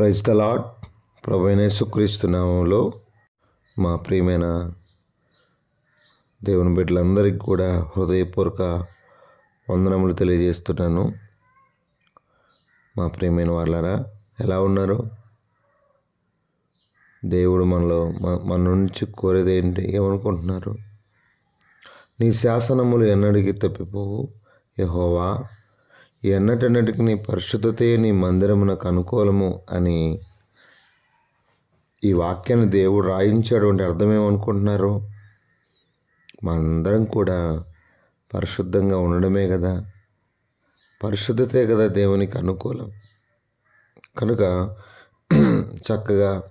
Praise the lord ప్రవైనేసుక్రీస్తునామంలో మా ప్రియమైన దేవుని బిడ్డలందరికీ కూడా హృదయపూర్వక వందనములు తెలియజేస్తున్నాను. మా ప్రియమైన వాళ్ళారా ఎలా ఉన్నారు? దేవుడు మనలో మ- మన నుంచి కోరేది ఏంటి? ఏమనుకుంటున్నారు? నీ శాసనములు ఎన్నడికి తప్పిపోవు. యహోవా ఎన్నటన్నటికి పరిశుద్ధతే నీ మందిరమునకు అనుకూలము అని ఈ వాక్యాన్ని దేవుడు రాయించాడు. అంటే అర్థం ఏమనుకుంటున్నారు? మనందరం కూడా పరిశుద్ధంగా ఉండడమే కదా. పరిశుద్ధతే కదా దేవునికి అనుకూలం. కనుక చక్కగా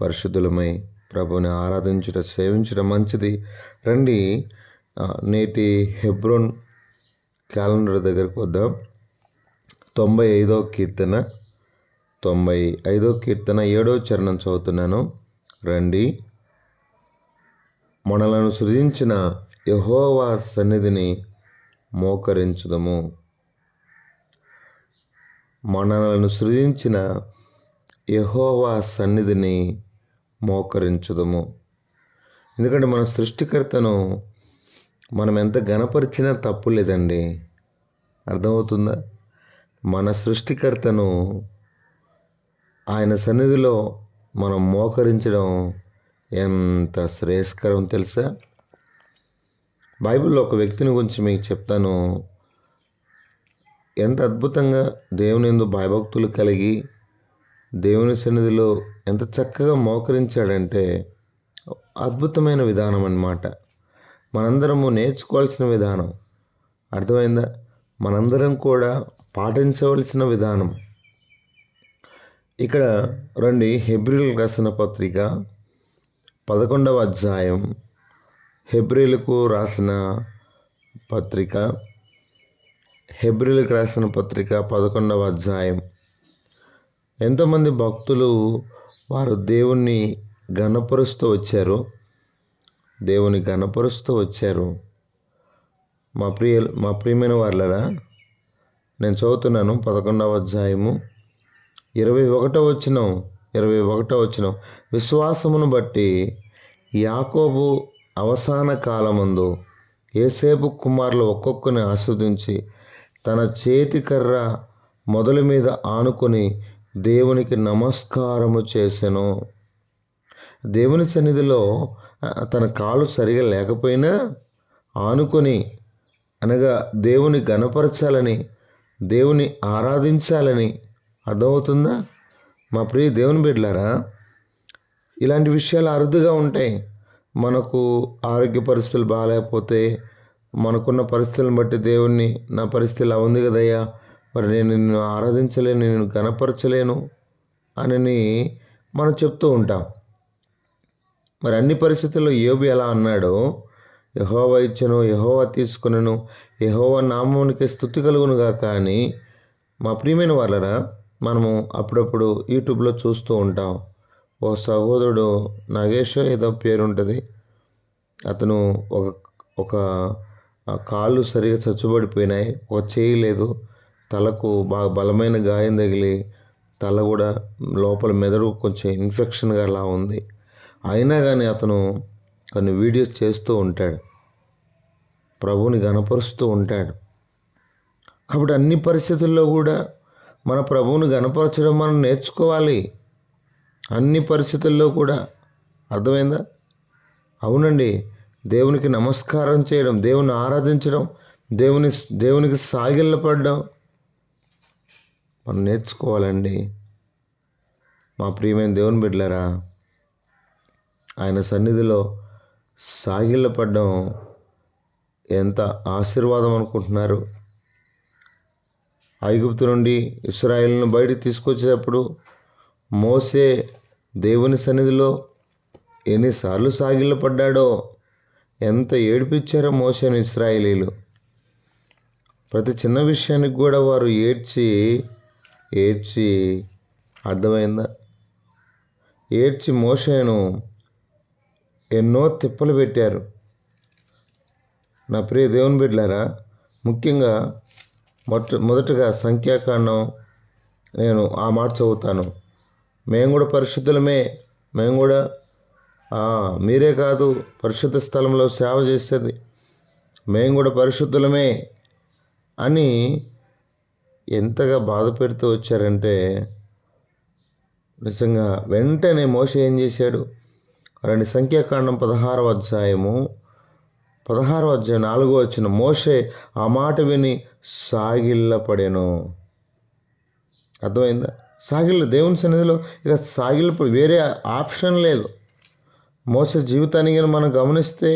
పరిశుద్ధులమై ప్రభుని ఆరాధించడం సేవించడం మంచిది. రండి నేటి హెబ్రోన్ క్యాలెండర్ దగ్గరకు వద్దాం. తొంభై ఐదో కీర్తన తొంభై ఐదో కీర్తన ఏడో చరణం చదువుతున్నాను. రండి. మనలను సృజించిన యహోవా సన్నిధిని మోకరించుదము. మనలను సృజించిన యహోవా సన్నిధిని మోకరించుదము. ఎందుకంటే మన సృష్టికర్తను మనం ఎంత గణపరిచినా తప్పు లేదండి. అర్థమవుతుందా? మన సృష్టికర్తను ఆయన సన్నిధిలో మనం మోకరించడం ఎంత శ్రేయస్కరం తెలుసా? బైబిల్లో ఒక వ్యక్తిని గురించి మీకు చెప్తాను. ఎంత అద్భుతంగా దేవుని ఎందు భయభక్తులు కలిగి దేవుని సన్నిధిలో ఎంత చక్కగా మోకరించాడంటే అద్భుతమైన విధానం అన్నమాట. మనందరము నేర్చుకోవాల్సిన విధానం. అర్థమైందా? మనందరం కూడా పాటించవలసిన విధానం. ఇక్కడ రండి హెబ్రిల్ రాసిన పత్రిక పదకొండవ అధ్యాయం హెబ్రిలకు రాసిన పత్రిక హెబ్రిలకు రాసిన పత్రిక పదకొండవ అధ్యాయం. ఎంతోమంది భక్తులు వారు దేవుణ్ణి గణపరుస్తూ వచ్చారు. దేవుని గణపరుస్తూ వచ్చారు. మా ప్రియ మా ప్రియమైన వాళ్ళరా నేను చదువుతున్నాను పదకొండవ అధ్యాయము ఇరవై ఒకటో వచ్చిన ఇరవై ఒకటో వచ్చిన విశ్వాసమును బట్టి యాకోబు అవసాన కాలమందు ఏసేపు కుమారులు ఒక్కొక్కరిని ఆస్వాదించి తన చేతి కర్ర మొదలు మీద ఆనుకొని దేవునికి నమస్కారము చేసెను. దేవుని సన్నిధిలో తన కాలు సరిగా లేకపోయినా ఆనుకొని అనగా దేవుని గణపరచాలని దేవుని ఆరాధించాలని అర్థమవుతుందా? మా ప్రియ దేవుని బిడ్డలారా ఇలాంటి విషయాలు అరుదుగా ఉంటాయి. మనకు ఆరోగ్య పరిస్థితులు బాగాలేకపోతే మనకున్న పరిస్థితులను బట్టి దేవుణ్ణి నా పరిస్థితి ఇలా ఉంది కదయ్యా మరి నేను నిన్ను ఆరాధించలేను నేను గణపరచలేను అని మనం చెప్తూ ఉంటాం. మరి అన్ని పరిస్థితుల్లో యోబు ఎలా అన్నాడో యహోవ ఇచ్చను యహోవ తీసుకునను యహోవ నామానికి స్థుతి కలుగునుగా కానీ మా ప్రియమైన వాళ్ళరా మనము అప్పుడప్పుడు యూట్యూబ్లో చూస్తూ ఉంటాం. ఓ సహోదరుడు నాగేష్ ఏదో పేరు ఉంటుంది. అతను ఒక ఒక కాళ్ళు సరిగా చచ్చుబడిపోయినాయి ఒక చేయి లేదు తలకు బాగా బలమైన గాయం తగిలి తల కూడా లోపల మెదడు కొంచెం ఇన్ఫెక్షన్గా అలా ఉంది. అయినా కానీ అతను కొన్ని వీడియోస్ చేస్తూ ఉంటాడు. ప్రభువుని గనపరుస్తూ ఉంటాడు. కాబట్టి అన్ని పరిస్థితుల్లో కూడా మన ప్రభువుని గనపరచడం మనం నేర్చుకోవాలి. అన్ని పరిస్థితుల్లో కూడా. అర్థమైందా? అవునండి. దేవునికి నమస్కారం చేయడం దేవుని ఆరాధించడం దేవుని దేవునికి సాగిల్లపడడం మనం నేర్చుకోవాలండి. మా ప్రియమైన దేవుని బిడ్డలారా ఆయన సన్నిధిలో సాగిల్లపడడం ఎంత ఆశీర్వాదం అనుకుంటున్నారు? ఐగుప్తు నుండి ఇస్రాయిల్ను బయటికి తీసుకొచ్చేటప్పుడు మోసే దేవుని సన్నిధిలో ఎన్నిసార్లు సాగిల్లపడ్డాడో ఎంత ఏడిపించారో మోసేను ఇస్రాయేలీలు. ప్రతి చిన్న విషయానికి కూడా వారు ఏడ్చి ఏడ్చి అర్థమైందా? ఏడ్చి మోసేను ఎన్నో తిప్పలు పెట్టారు. నా ప్రియ దేవుని బిడ్డలారా ముఖ్యంగా మొట్ట మొదటగా సంఖ్యాకాండం నేను ఆ మాట చదువుతాను. మేము కూడా పరిశుద్ధులమే. మేము కూడా మీరే కాదు పరిశుద్ధ స్థలంలో సేవ చేసేది. మేము కూడా పరిశుద్ధులమే అని ఎంతగా బాధ పెడుతూ వచ్చారంటే నిజంగా వెంటనే మోస ఏం చేశాడు? రెండు సంఖ్యాకాండం పదహారవ అధ్యాయము. పదహారవ అధ్యాయం నాలుగో వచ్చిన మోసే ఆ మాట విని సాగిల్లపడెను. అర్థమైందా? సాగిల్ల దేవుని సన్నిధిలో ఇక సాగిల్లపడి వేరే ఆప్షన్ లేదు. మోస జీవితాన్ని మనం గమనిస్తే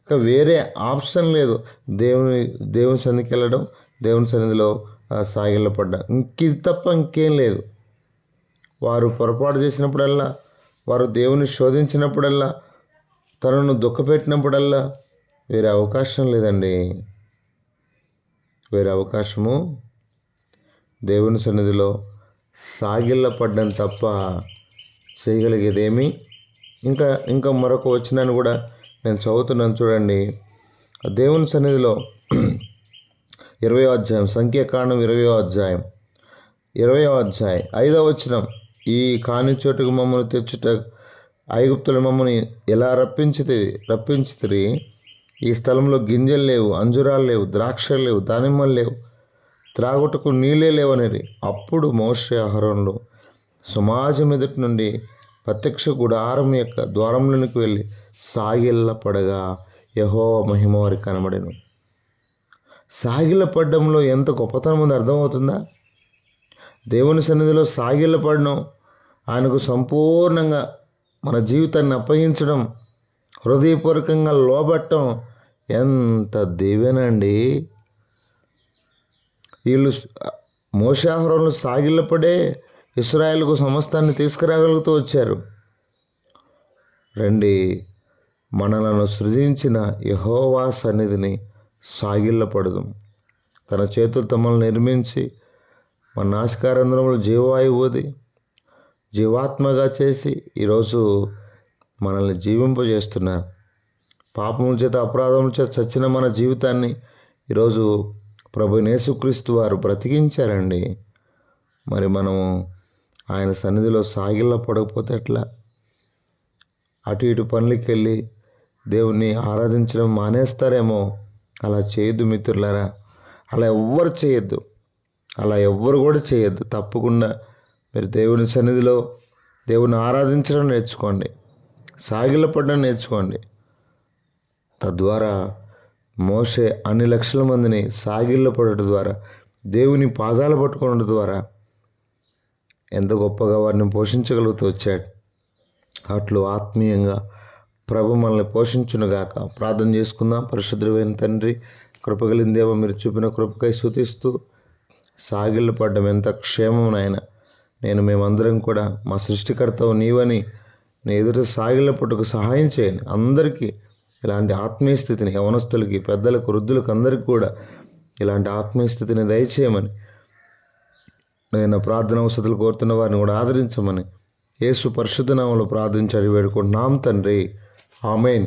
ఇక వేరే ఆప్షన్ లేదు. దేవుని దేవుని సన్నిధికి వెళ్ళడం దేవుని సన్నిధిలో ఆ, సాగిల్లపడ్డం. ఇంక ఇది తప్ప ఇంకేం లేదు. వారు పొరపాటు చేసినప్పుడల్లా వారు దేవుని శోధించినప్పుడల్లా తనను దుఃఖపెట్టినప్పుడల్లా వేరే అవకాశం లేదండి. వేరే అవకాశము దేవుని సన్నిధిలో సాగిల్లపడ్డం తప్ప చేయగలిగేదేమి? ఇంకా ఇంకా మరొక వచ్చినాన్ని కూడా నేను చదువుతున్నాను చూడండి. ఆ దేవుని సన్నిధిలో ఇరవై అధ్యాయం సంఖ్యాకాండం ఇరవై అధ్యాయం ఇరవయో అధ్యాయం ఐదవ వచనం. ఈ కాని చోటుకు మమ్మల్ని తెచ్చుట ఐగుప్తులు మమ్మల్ని ఎలా రప్పించితే రప్పించితిరి? ఈ స్థలంలో గింజలు లేవు అంజురాలు లేవు ద్రాక్షలు లేవు దానిమ్మలు లేవు త్రాగుటకు నీళ్ళే లేవనేది. అప్పుడు మోషే ఆహారంలో సమాజం ఎదుటి నుండి ప్రత్యక్ష గుడారం యొక్క ద్వారంలోనికి వెళ్ళి సాగిల్ల పడగా యహో మహిమ వారికి కనబడేను. సాగిల పడ్డంలో ఎంత గొప్పతనం ఉందో అర్థమవుతుందా? దేవుని సన్నిధిలో సాగిల్లపడడం ఆయనకు సంపూర్ణంగా మన జీవితాన్ని అప్పగించడం హృదయపూర్వకంగా లోబట్టం ఎంత దీవెనండి. వీళ్ళు మోసాహరంలో సాగిల్లపడే ఇస్రాయల్కు సమస్తాన్ని తీసుకురాగలుగుతూ వచ్చారు. రండి మనలను సృజించిన యహోవా సన్నిధిని సాగిల్లపడదు తన చేతులతో మనల్ని నిర్మించి మన నాసికారంధ్రంలో జీవవాయువు ఊది జీవాత్మగా చేసి ఈరోజు మనల్ని జీవింపజేస్తున్నారు పాపముల చేత అపరాధముల చేత చచ్చిన మన జీవితాన్ని ఈరోజు ప్రభు నేసుక్రీస్తు వారు బ్రతికించారండి. మరి మనము ఆయన సన్నిధిలో సాగిల్ల పడకపోతే ఎట్లా? అటు ఇటు పనులకి వెళ్ళి దేవుణ్ణి ఆరాధించడం మానేస్తారేమో? అలా చేయొద్దు మిత్రులారా. అలా ఎవ్వరు చేయొద్దు. అలా ఎవ్వరు కూడా చేయొద్దు. తప్పకుండా మీరు దేవుని సన్నిధిలో దేవుని ఆరాధించడం నేర్చుకోండి. సాగిలపడడం నేర్చుకోండి. తద్వారా మోసే అన్ని లక్షల మందిని సాగిల్లపడటం ద్వారా దేవుని పాదాలు పట్టుకోవడం ద్వారా ఎంత గొప్పగా వారిని పోషించగలుగుతూ వచ్చాడు. అట్లు ఆత్మీయంగా ప్రభు మనల్ని పోషించునుగాక. ప్రార్థన చేసుకుందాం. పరిశుద్ధమైన తండ్రి కృపగలిన దేవ మీరు చూపిన కృపకై సూచిస్తూ సాగిళ్ళు పడ్డం ఎంత క్షేమం నాయన. నేను మేమందరం కూడా మా సృష్టికర్తవు నీవని నీ ఎదుట సాగిళ్ళ పట్టుకు సహాయం చేయండి అందరికీ ఇలాంటి ఆత్మీయ స్థితిని యవనస్తులకి పెద్దలకు వృద్ధులకు అందరికీ కూడా ఇలాంటి ఆత్మీయ స్థితిని దయచేయమని నేను ప్రార్థన వసతులు కోరుతున్న వారిని కూడా ఆదరించమని యేసు పరిశుద్ధనామంలో ప్రార్థించి అడిగి వేడుకుంటున్నాం తండ్రి. ఆమెన్.